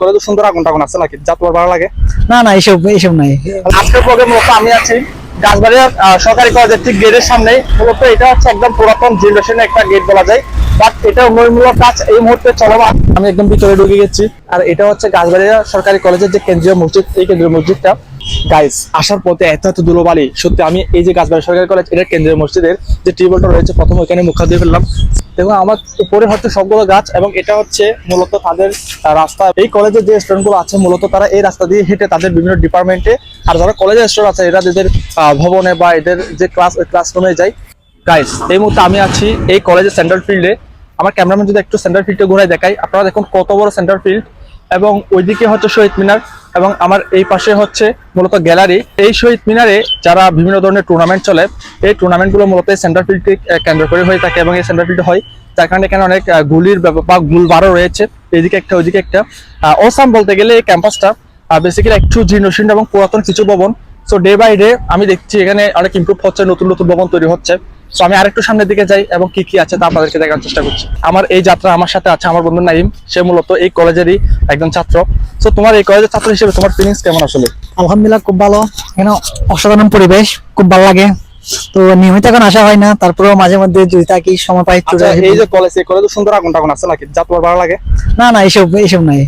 করে? তো সুন্দর আগুন টাগুন আছে নাকি? যা তোমার ভালো লাগে? না না এইসব এইসব নাই। আজকের প্রোগ্রাম মূলত আমি আছি। গাছবাড়িয়া সরকারি কলেজের ঠিক গেটের সামনে মূলত এটা হচ্ছে একদম পুরাতন জেনারেশনের একটা গেট বলা যায়। বাট এটা উন্নয়নমূলক কাজ। এই মুহূর্তে চলমান আমি একদম ভিতরে ঢুকে গেছি। আর এটা হচ্ছে গাছবাড়িয়া সরকারি কলেজের যে কেন্দ্রীয় মসজিদ এই কেন্দ্রীয় মসজিদটা। গাইস আসার পথে এত এত ধুলোবালি। সত্যি, আমি এই যে গাছবাড়ি সরকারি কলেজ এটার কেন্দ্রীয় মসজিদের যে টিউবওয়েলটা রয়েছে, প্রথম ওইখানে মুখ দিয়ে ফেললাম। দেখুন, আমার উপরে হচ্ছে সবগুলো গাছ এবং এটা হচ্ছে মূলত তাদের রাস্তা। এই কলেজের যে স্টুডেন্টগুলো আছে, মূলত তারা এই রাস্তা দিয়ে হেঁটে তাদের বিভিন্ন ডিপার্টমেন্টে আর যারা কলেজের স্টুডেন্ট আছে, এরা এদের ভবনে বা এদের যে ক্লাস ওই ক্লাসরুমে যায়। গাইস এই মুহূর্তে আমি আছি এই কলেজের সেন্ট্রাল ফিল্ডে আমার ক্যামেরাম্যান যদি একটু সেন্ট্রাল ফিল্ডে ঘুরে দেখাই আপনারা দেখুন কত বড় সেন্ট্রাল ফিল্ড এবং ওইদিকে হচ্ছে শহীদ মিনার। এবং আমার এই পাশে হচ্ছে মূলত গ্যালারি। এই শহীদ মিনারে যারা বিভিন্ন ধরনের টুর্নামেন্ট চলে, এই টুর্নামেন্টগুলো মূলত সেন্টার ফিল্ডকে কেন্দ্র করে হয়ে থাকে এবং এই সেন্টার ফিল্ড হয়। যার কারণে এখানে অনেক গুলির বা গুলবারও রয়েছে। এইদিকে একটা, ওইদিকে একটা। ওসাম বলতে গেলে এই ক্যাম্পাসটা বেসিক্যালি একটু জীর্ণশীর্ণ এবং পুরাতন কিছু ভবন। সো ডে বাই ডে আমি দেখছি এখানে অনেক ইম্প্রুভ হচ্ছে, নতুন নতুন ভবন তৈরি হচ্ছে। সো আমি আরেকটু সামনের দিকে যাই এবং কি কি আছে তা আপনাদেরকে দেখার চেষ্টা করছি। আমার এই যাত্রা আমার সাথে আছে আমার বন্ধু নাইম। সে মূলত এই কলেজেরই একজন ছাত্র। সো তোমার এই কলেজের ছাত্র হিসেবে তোমার ফিলিংস কেমন আসলে? আলহামদুলিল্লাহ খুব ভালো। এখানে অসাধারণ পরিবেশ খুব ভালো লাগে। তো নিয়মিত এখন আসা হয় না তারপরেও মাঝে মধ্যে যদি থাকি সময় পাই আচ্ছা এই যে কলেজ এই কলেজে সুন্দর আগুন টাগুন আছে নাকি? যা তোমার ভালো লাগে? না না এইসব এইসব নাই।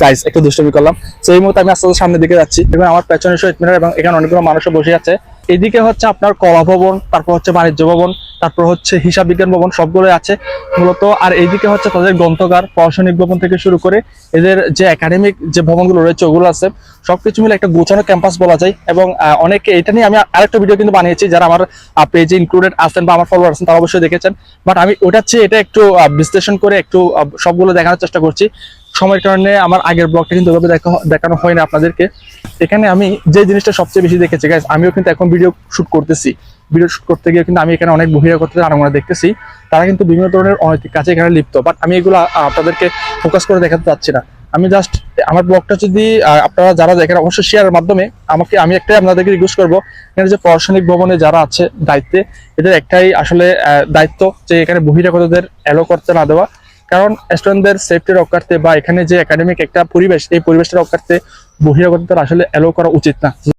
গাইস একটু দুষ্টমি করলাম। তো এই মুহূর্তে আমি আস্তে আস্তে সামনের দিকে যাচ্ছি। এবং আমার পেছনে শহীদ মিনার এবং এখানে অনেকগুলো মানুষও বসে আছে। এদিকে হচ্ছে আপনার কলা ভবন, তারপর হচ্ছে বাণিজ্য ভবন, তারপর হচ্ছে হিসাব বিজ্ঞান ভবন সবগুলো আছে মূলত। আর এইদিকে হচ্ছে তাদের গ্রন্থগার প্রশাসনিক ভবন থেকে শুরু করে এদের যে একাডেমিক যে ভবনগুলো রয়েছে, ওগুলো আছে। সবকিছু মিলে একটা গোছানো ক্যাম্পাস বলা যায় এবং অনেকে এটা নিয়ে আমি আরেকটা ভিডিও কিন্তু বানিয়েছি, যারা আমার পেজে ইনক্লুডেড আছেন বা আমার ফলোয়ার আছেন, তারা অবশ্যই দেখেছেন। বাট আমি ওটার চেয়ে এটা একটু বিশ্লেষণ করে একটু সবগুলো দেখানোর চেষ্টা করছি। সময়ের কারণে আমার আগের ব্লগটা কিন্তু ওভাবে দেখা- দেখানো হয় না আপনাদেরকে। এখানে আমি যে জিনিসটা সবচেয়ে বেশি দেখেছি গাইজ আমিও কিন্তু এখন ভিডিও শুট করতেছি। ভিডিও শুট করতে গিয়ে কিন্তু আমি এখানে অনেক বহিরাগত আনাগোনা দেখতেছি, তারা কিন্তু বিভিন্ন ধরনের অনৈতিক কাজে এখানে লিপ্ত। বাট আমি এগুলো আপনাদেরকে ফোকাস করে দেখাতে চাচ্ছি না। আমি জাস্ট আমার ব্লগটা যদি আপনারা যারা দেখেন, অবশ্যই শেয়ারের মাধ্যমে আমাকে, আমি একটাই আপনাদেরকে রিকোয়েস্ট করব, এখানে যে প্রশাসনিক ভবনে যারা আছে, দায়িত্বে, এদের একটাই আসলে দায়িত্ব যে এখানে বহিরাগতদের অ্যালো করতে না দেওয়া। কারণ স্টুডেন্টদের সেফটি রক্ষার্থে বা এখানে যে একাডেমিক একটা পরিবেশ, এই পরিবেশটা রক্ষার্থে বহিরাগতদের আসলে অ্যালো করা উচিত না।